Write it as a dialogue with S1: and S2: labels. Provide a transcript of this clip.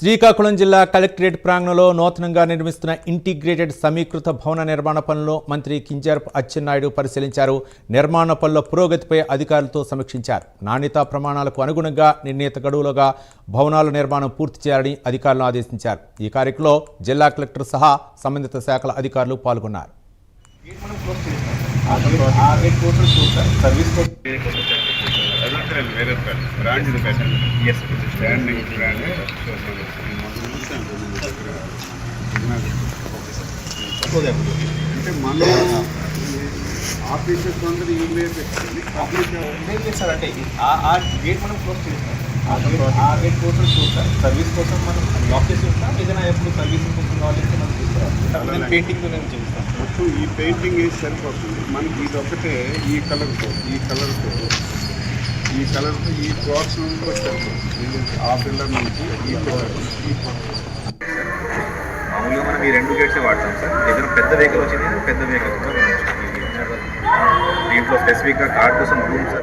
S1: శ్రీకాకుళం జిల్లా కలెక్టరేట్ ప్రాంగణంలో నూతనంగా నిర్మిస్తున్న ఇంటిగ్రేటెడ్ సమీకృత భవన నిర్మాణ పనులను మంత్రి కింజరప్ అచ్చెన్నాయుడు పరిశీలించారు నిర్మాణ పనుల పురోగతిపై అధికారులతో సమీక్షించారు నాణ్యతా ప్రమాణాలకు అనుగుణంగా నిర్ణీత గడువులుగా భవనాల నిర్మాణం పూర్తి చేయాలని అధికారులను ఆదేశించారు ఈ కార్యక్రమంలో జిల్లా కలెక్టర్ సహా సంబంధిత శాఖల అధికారులు పాల్గొన్నారు
S2: చేస్తాం చూస్తాం సర్వీస్
S3: అదొకటి వేరే బ్రాండ్ ఇది పెట్టండి
S2: ఎస్
S3: బ్రాండింగ్ బ్రాండ్ అంటే మన ఆఫీసెస్ అందరూ
S2: ఏం చేస్తారు అంటే ఆ ఆ గేట్ మనం క్లోజ్ చేస్తాం. ఆ గేట్ టోటల్ చూస్తాం. సర్వీస్ కోసం మనం లాక్ చేసి ఉంటాం ఏదైనా ఎప్పుడు సర్వీసింగ్ కోసం కావాలంటే మనం తీసుకురావాలి పెయింటింగ్ నేను చేస్తాం.
S3: మొత్తం ఈ పెయింటింగ్ వేసి సరిపోతుంది? మనకి ఇది ఒకటే ఈ కలర్తో ఈ కలర్తో ఈ కలర్ ఈ క్లాత్స్ కూడా వచ్చారు ఆ పిల్లర్ నుంచి ఈ కలర్ ఈ
S2: మామూలుగా మనం ఈ రెండు గేట్స్ వాడతాం సార్. ఏదైనా పెద్ద వెహికల్ వచ్చింది పెద్ద వెహికల్ కూడా దీంట్లో స్పెసిఫిక్గా కార్ కోసం రూమ్ సార్.